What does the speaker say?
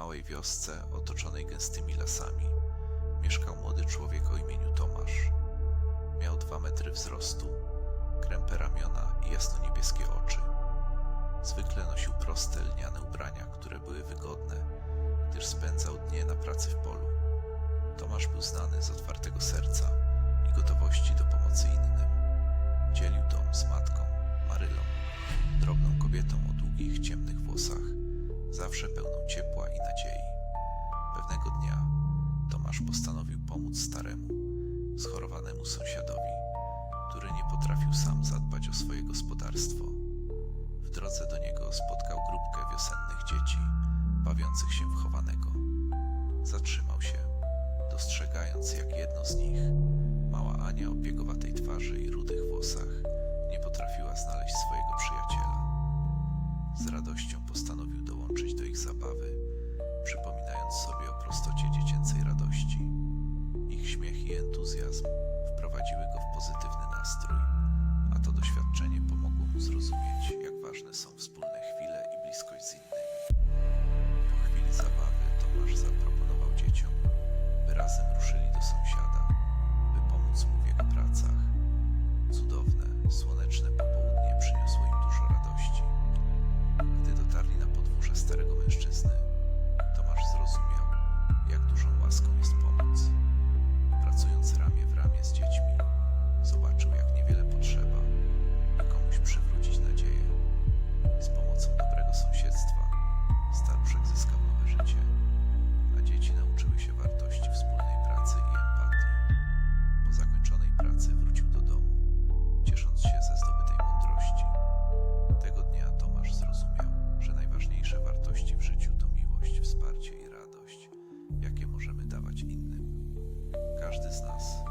małej wiosce otoczonej gęstymi lasami mieszkał młody człowiek o imieniu Tomasz. Miał dwa metry wzrostu, krępe ramiona i jasno-niebieskie oczy. Zwykle nosił proste lniane ubrania, które były wygodne, gdyż spędzał dnie na pracy w polu. Tomasz był znany z otwartego serca i gotowości do pomocy innym. Dzielił dom z matką, Marylą, drobną kobietą o długich, ciemnych włosach, zawsze pełną ciepła i nadziei. Pewnego dnia Tomasz postanowił pomóc staremu, schorowanemu sąsiadowi, który nie potrafił sam zadbać o swoje gospodarstwo. W drodze do niego spotkał grupkę wiosennych dzieci, bawiących się w chowanego. Zatrzymał się, dostrzegając, jak jedno z nich, mała Ania o piegowatej twarzy i rudych włosach, nie potrafiła znaleźć swojego przyjaciela. Z radością postanowił dołączyć do ich zabawy, przypominając sobie o prostocie dziecięcej radości. Ich śmiech i entuzjazm wprowadziły go w pozytywny nastrój, a to doświadczenie pomogło mu zrozumieć, jak ważne są wspólne chwile i bliskość z innymi. Mężczyzny, Tomasz zrozumiał, jak dużą łaską jest pomoc. Wartości w życiu to miłość, wsparcie i radość, jakie możemy dawać innym. Każdy z nas